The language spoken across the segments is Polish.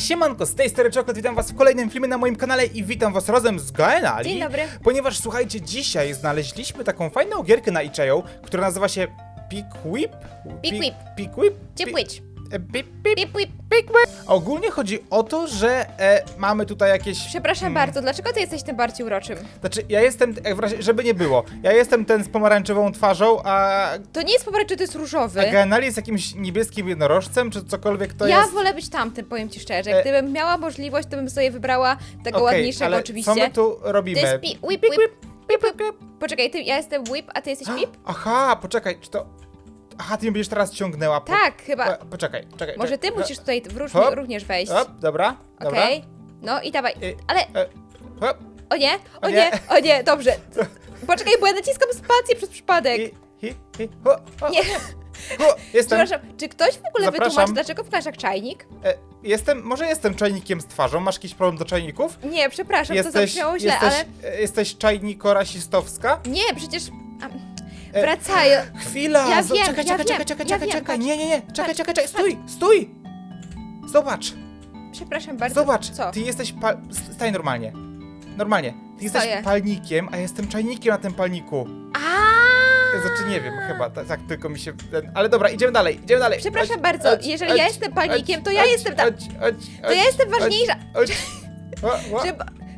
Siemanko, z tej strony Czoklet, witam was w kolejnym filmie na moim kanale i witam was razem z Gaenali. Dzień dobry. Ponieważ słuchajcie, dzisiaj znaleźliśmy taką fajną gierkę na itch.io, która nazywa się Pickwhip? Pickwhip. Pickwhip? Cipwitch. E, Pip, pip, Pip, pip. Pickwhip. Ogólnie chodzi o to, że e, mamy tutaj jakieś... Przepraszam Hmm. bardzo, dlaczego ty jesteś tym bardziej uroczym? Znaczy, ja jestem, jak w razie, żeby nie było, ja jestem ten z pomarańczową twarzą, a, To nie jest pomarańczy, to jest różowy. a Gaenali jest jakimś niebieskim jednorożcem, czy cokolwiek to ja jest. wolę być tamtym, powiem ci szczerze. E- Gdybym miała możliwość, to bym sobie wybrała tego Okej, ładniejszego ale oczywiście. co my tu To robimy? jest pi- whip, whip, Pip, pip, pip. Poczekaj, ty, ja jestem whip, a ty jesteś pip? Aha, poczekaj, czy to... Aha, ty mnie będziesz teraz ciągnęła. Po... Tak, chyba. E, Poczekaj, czekaj. Może ty czekaj. musisz tutaj Hop. również wejść. Hop, dobra, dobra. Okej. No i dawaj. I- Ale, E, hop, o nie, o nie, nie. o nie, dobrze. Poczekaj, bo ja naciskam spację przez przypadek. i, hi, hi, ho, ho, Nie, ho, jestem, przepraszam, czy ktoś w ogóle Zapraszam. wytłumaczy, dlaczego wkaż jak czajnik? e, jestem, może jestem czajnikiem z twarzą, masz jakiś problem do czajników? Nie, przepraszam, to zabrzmiało źle, jesteś, ale... e, jesteś czajniko-rasistowska? Nie, przecież... E, Wracają. Chwila! Ja zo- wiem, czekaj, ja czekaj, wiem, czekaj, czekaj, ja czekaj, wiem, czekaj, patrz. nie, nie, nie, czekaj, czekaj, czekaj, stój, stój! Zobacz, Przepraszam bardzo. zobacz, Co? ty jesteś, pal... staj normalnie, normalnie, ty jesteś Stoję. palnikiem, a ja jestem czajnikiem na tym palniku. A. Znaczy nie wiem, chyba, tak, tak tylko mi się... ten- Ale dobra, idziemy dalej, idziemy dalej. Przepraszam Chodź, bardzo, chodź, jeżeli chodź, ja jestem palnikiem, to ja chodź, jestem ta- chodź, chodź, To ja jestem ważniejsza. Chodź. O, o.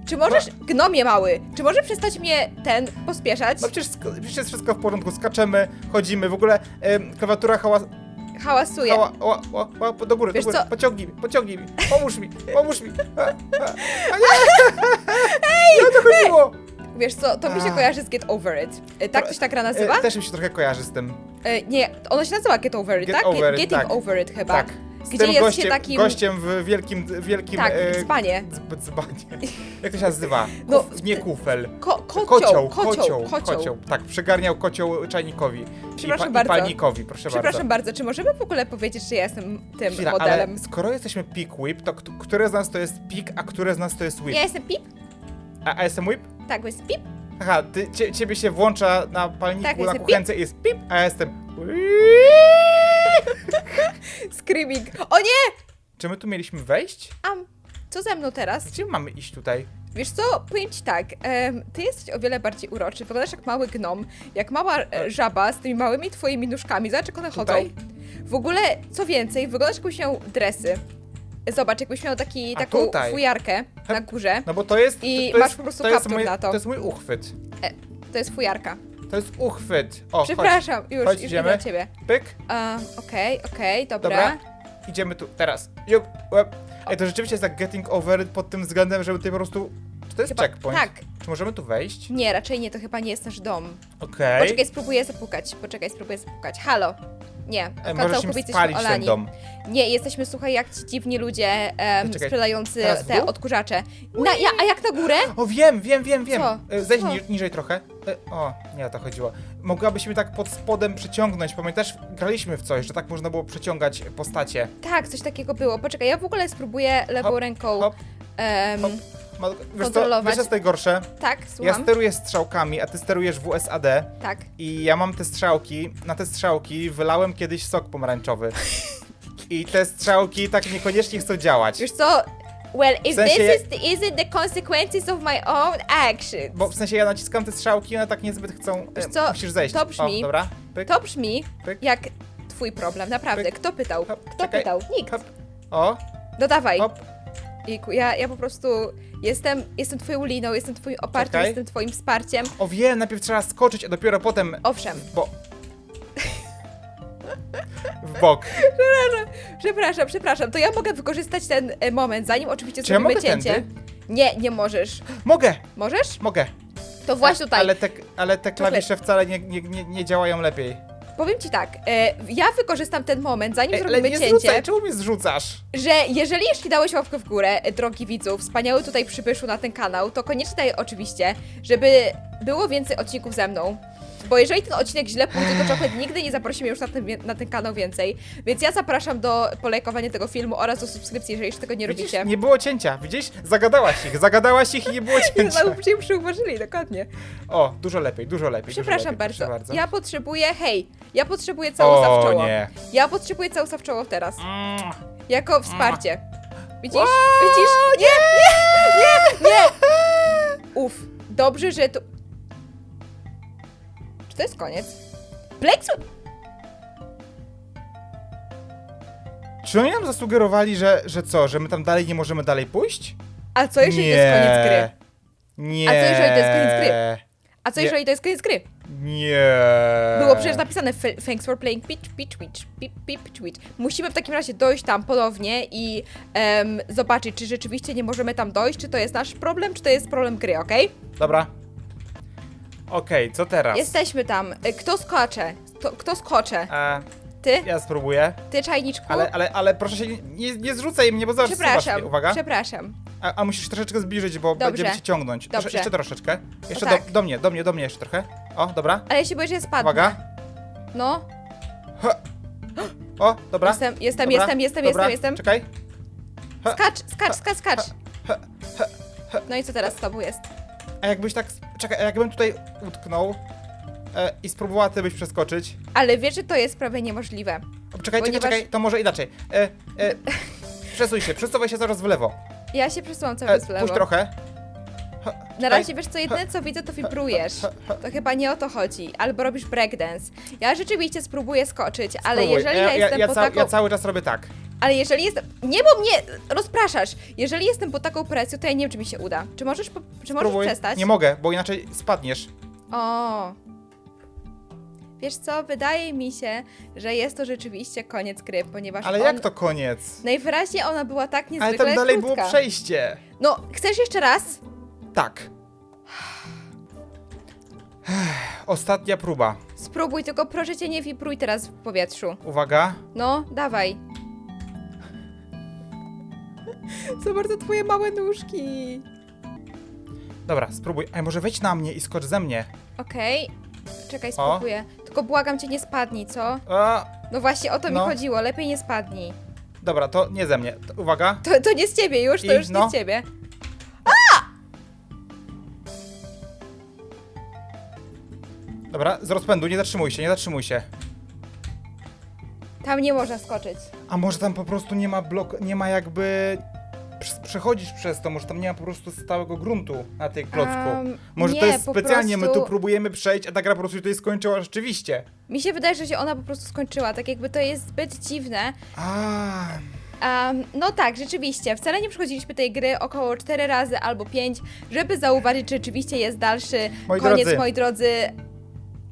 czy możesz, gnomie mały, czy możesz przestać mnie ten pospieszać? No przecież, sk- przecież jest wszystko w porządku, skaczemy, chodzimy, w ogóle em, klawiatura hałas... Hałasuję. Hała, ła, ła, ła, do góry, Wiesz do góry, co? pociągnij mi, pociągnij mi, pomóż mi, pomóż mi. A, a, a nie! Ej! Nie o to chodziło! Wiesz co, to mi się A. kojarzy z Get Over It. E, Tak to się ta gra nazywa? E, też mi się trochę kojarzy z tym. E, nie, ono się nazywa Get Over It, Get tak? Over It, Getting tak. Over It chyba. Tak. Gdzie tym jest gościem, się takim... gościem w wielkim, wielkim... Tak, e, dzbanie. dzb- dzbanie. Jak to się nazywa? Kuf, No, nie kufel. Ko kocioł, Kocioł, kocioł, kocioł, kocioł. Tak, przygarniał kocioł czajnikowi. Przepraszam I, pa, bardzo. I palnikowi, proszę Przepraszam bardzo. bardzo, czy możemy w ogóle powiedzieć, że ja jestem tym Chwila, modelem? ale skoro jesteśmy Pick Whip, to które z nas to jest Pick, a które z nas to jest Whip? Ja jestem Pip? A, a jestem Whip? Tak, bo jest Pip? Aha, ty, cie, ciebie się włącza na palniku, Tak, na kuchence i jest pip, a ja jestem Screaming. O nie! Czy my tu mieliśmy wejść? Am, co ze mną teraz? Gdzie mamy iść tutaj? Wiesz co, powiem ci tak, em, ty jesteś o wiele bardziej uroczy, wyglądasz jak mały gnom, jak mała e, żaba z tymi małymi twoimi nóżkami, zobacz jak one Tutaj? chodzą. W ogóle, co więcej, wyglądasz jakbyś miał dresy. Zobacz, jakbyś miał taki, A taką tutaj? fujarkę na górze. No bo to jest... I to, to masz jest, po prostu to jest kaptur mój, na to. To jest mój uchwyt. To jest fujarka. To jest uchwyt. O, Przepraszam, już, chodź, już idziemy. idę do ciebie. chodź. Pyk, A, Okej, okej, dobra. dobra. Idziemy tu, teraz. Jup, łeb. Ej, to rzeczywiście jest tak getting over pod tym względem, żeby tutaj po prostu... Czy to jest Chyba- checkpoint? Tak. Czy możemy tu wejść? Nie, raczej nie, to chyba nie jest nasz dom. Okej. Poczekaj, spróbuję zapukać. Poczekaj, spróbuję zapukać. Halo. Nie, możesz im całkowicie spalić ten olani. dom. Nie, jesteśmy, słuchaj, jak ci dziwni ludzie em, Czekaj, sprzedający teraz w te dół? odkurzacze. Na, ja, a jak na górę? O, wiem, wiem, wiem, wiem. Co? E, Zejdź Co? ni niżej trochę. E, O, nie o to chodziło. Mogłabyś mi tak pod spodem przeciągnąć. Pamiętasz, graliśmy w coś, że tak można było przeciągać postacie. Tak, coś takiego było. Poczekaj, ja w ogóle spróbuję lewą Hop, ręką. hop, em, hop. Ma, wiesz co, Kontrolować. wiesz co jest najgorsze? tak, Ja słucham. steruję strzałkami, a ty sterujesz WSAD Tak. i ja mam te strzałki, na te strzałki wylałem kiedyś sok pomarańczowy. I te strzałki tak niekoniecznie chcą działać. Wiesz co? Well, if W sensie this is the, isn't the consequences of my own actions. Bo w sensie ja naciskam te strzałki, one tak niezbyt chcą. Wiesz e, co, Musisz zejść. to brzmi- O, dobra. Pyk, To brzmi pyk, jak twój problem, naprawdę. Pyk. Kto pytał? hop, Kto czekaj, pytał? Nikt. Hop. O, No dawaj. hop. Jejku, ja, ja po prostu jestem, jestem twoją liną, jestem twoim oparciem, Czekaj. jestem twoim wsparciem. O wiem, najpierw trzeba skoczyć, a dopiero potem Owszem, Bo... W bok. przepraszam, przepraszam, to ja mogę wykorzystać ten e, moment, zanim oczywiście Czy ja zrobimy mogę cięcie. tędy? Nie, nie możesz. Mogę, Możesz? mogę. To właśnie tutaj. Ale te, ale te klawisze wcale nie, nie, nie, nie działają lepiej. Powiem ci tak, e, ja wykorzystam ten moment, zanim Ej, ale zrobimy nie cięcie, zrzucaj, czemu mnie zrzucasz? że jeżeli jeszcze dałeś łapkę w górę, e, drogi widzów, wspaniały tutaj przybyszu na ten kanał, to koniecznie daj oczywiście, żeby było więcej odcinków ze mną. Bo jeżeli ten odcinek źle pójdzie, to Chocolate nigdy nie zaprosimy już na ten, na ten kanał więcej. Więc ja zapraszam do polajkowania tego filmu oraz do subskrypcji, jeżeli jeszcze tego nie Widzisz, robicie. nie było cięcia, widzisz? Zagadałaś ich, zagadałaś ich i nie było cięcia. Żebyście przyuważyli, dokładnie. O, dużo lepiej, dużo lepiej. dużo Przepraszam lepiej, bardzo. proszę. Ja potrzebuję, hej, ja potrzebuję całusa w O czoło. nie. Ja potrzebuję całusa w czoło teraz. Mm, Jako wsparcie. Widzisz? Widzisz? Nie, nie, nie, nie! Uf, dobrze, że tu... Czy to jest koniec? Plexu... Czy oni nam zasugerowali, że, że co, że my tam dalej nie możemy dalej pójść? A co jeżeli to jest koniec gry? Nie. A co, jeżeli to jest koniec gry? A co Nie. jeżeli to jest koniec gry? Nie. Było przecież napisane "F- Thanks for playing Pitch, Pitch, Pitch, Pip, Pip, Twitch. Musimy w takim razie dojść tam ponownie i em, zobaczyć, czy rzeczywiście nie możemy tam dojść, czy to jest nasz problem, czy to jest problem gry, okej? Dobra. Okej, co teraz? Jesteśmy tam. Y, Kto skacze? Kto, kto skocze? E, Ty? ja spróbuję, Ty, czajniczku? ale, ale, ale proszę się nie, nie zrzucaj mnie, bo zobacz, zobacz Przepraszam, mnie. Uwaga. przepraszam. A, a musisz troszeczkę zbliżyć, bo Dobrze. będziemy cię ciągnąć. Dobrze. Jeszcze troszeczkę. Jeszcze tak. do, do mnie, do mnie, do mnie jeszcze trochę. O, dobra. Ale ja się boję, że spadnę. Uwaga. No. O, dobra. jestem, jestem, Dobra, jestem, jestem, dobra. jestem, jestem. Czekaj. Skacz, skacz, skacz, skacz. No i co teraz z tobą jest? A jakbyś tak. Czekaj, jakbym tutaj utknął e, i spróbowała ty byś przeskoczyć. Ale wiesz, że to jest prawie niemożliwe. O, czekaj, czekaj, Ponieważ- czekaj, to może inaczej. E, e, przesuń się, przesuwaj się coraz w lewo. Ja się przesuwam cały E, czas w lewo. puść trochę. Na razie wiesz co, jedyne co widzę to wibrujesz. To chyba nie o to chodzi. Albo robisz breakdance. Ja rzeczywiście spróbuję skoczyć, ale Spróbuj. jeżeli ja, jestem ja, pod ca- taką... ja cały czas robię tak. Ale jeżeli jestem... Nie, bo mnie rozpraszasz. Jeżeli jestem pod taką presją, to ja nie wiem, czy mi się uda. Czy możesz, po... czy możesz Spróbuj. przestać? Nie mogę, bo inaczej spadniesz. O. Wiesz co, wydaje mi się, że jest to rzeczywiście koniec gry, ponieważ Ale on... jak to koniec? Najwyraźniej ona była tak Ale niezwykle tam dalej krótka. było przejście. No, chcesz jeszcze raz? Tak. Ostatnia próba. Spróbuj, tylko proszę cię nie wibruj teraz w powietrzu. Uwaga. No, dawaj. Za bardzo twoje małe nóżki. Dobra, spróbuj. Ej, może wejdź na mnie i skocz ze mnie. Okej. Czekaj, spróbuję. Tylko błagam cię, nie spadnij, co? A, No właśnie, o to No. mi chodziło. Lepiej nie spadnij. dobra, to nie ze mnie. To, uwaga. To, to nie z ciebie już, to I już nie no. z ciebie. Dobra, z rozpędu, nie zatrzymuj się, nie zatrzymuj się. Tam nie można skoczyć. A może tam po prostu nie ma blok, nie ma jakby... prz- Przechodzisz przez to, może tam nie ma po prostu stałego gruntu na tej klocku. Am, może nie, to jest specjalnie, my prostu- tu próbujemy przejść, a ta gra po prostu się tutaj skończyła rzeczywiście. Mi się wydaje, że się ona po prostu skończyła. Tak jakby to jest zbyt dziwne. A, Um, no tak, rzeczywiście. Wcale nie przechodziliśmy tej gry około 4 razy albo 5, żeby zauważyć, czy rzeczywiście jest dalszy Moi koniec, drodzy. moi drodzy.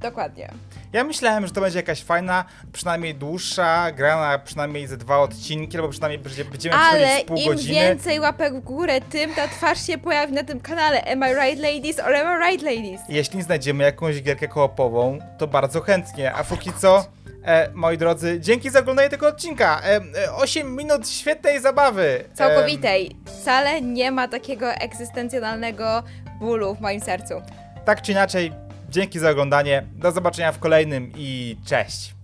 Dokładnie. Ja myślałem, że to będzie jakaś fajna, przynajmniej dłuższa gra na przynajmniej ze dwa odcinki, albo przynajmniej będzie- będziemy Ale przychodzić z pół im godziny. więcej łapek w górę, tym ta twarz się pojawi na tym kanale. Am I right, ladies, or am I right, ladies? Jeśli znajdziemy jakąś gierkę koopową, to bardzo chętnie. A póki co, e, moi drodzy, dzięki za oglądanie tego odcinka. E, e, 8 minut świetnej zabawy. E, Całkowitej. Wcale nie ma takiego egzystencjonalnego bólu w moim sercu. tak czy inaczej, dzięki za oglądanie. Do zobaczenia w kolejnym i cześć.